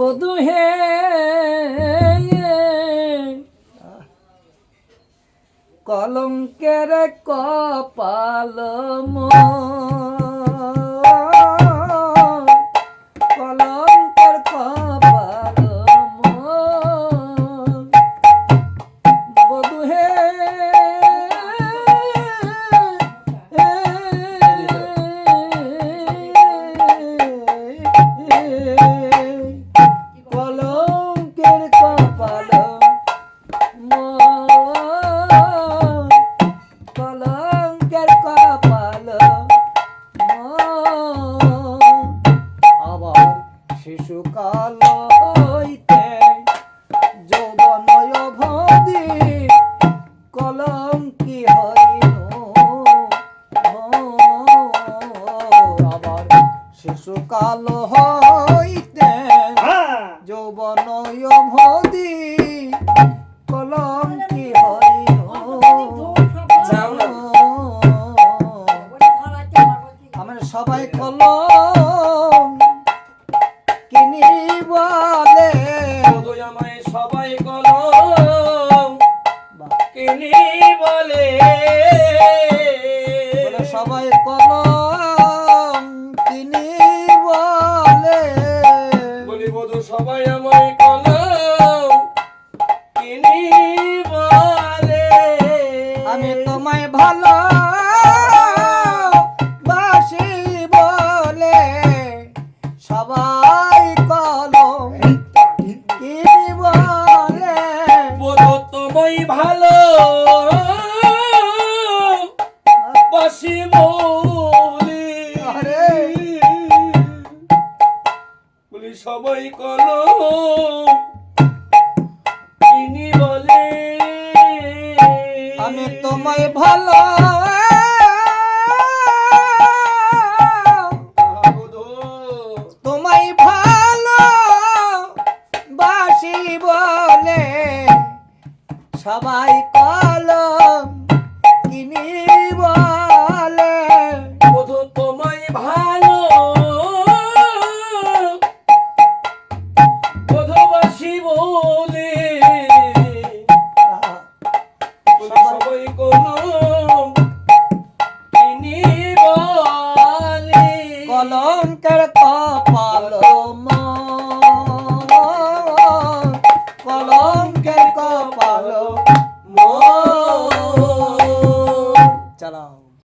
বধু হে কলঙ্কের কপাল মোর। কলঙ্কের কপাল। আবার শিশুকাল হইতে যৌবনয় ভদি কলঙ্কি হইল আবার শিশুকাল হইতে সবাই কলম কিনি বলে। বধু আমায় সবাই কলম কিনি বলে। বলে সবাই কলম কিনি বলে। বলি বধু সবাই আমায় সবাই কলম কিনি বলে? বধু তোমায় ভালো। বলি সবাই কলম বলে। আমি তোমায় ভালো বলে সবাই কলম কিনি বলে বধু তোমায় ভালো। বধুবাসী বলে। সবাই কলম কিনি বলে কলঙ্কের কপ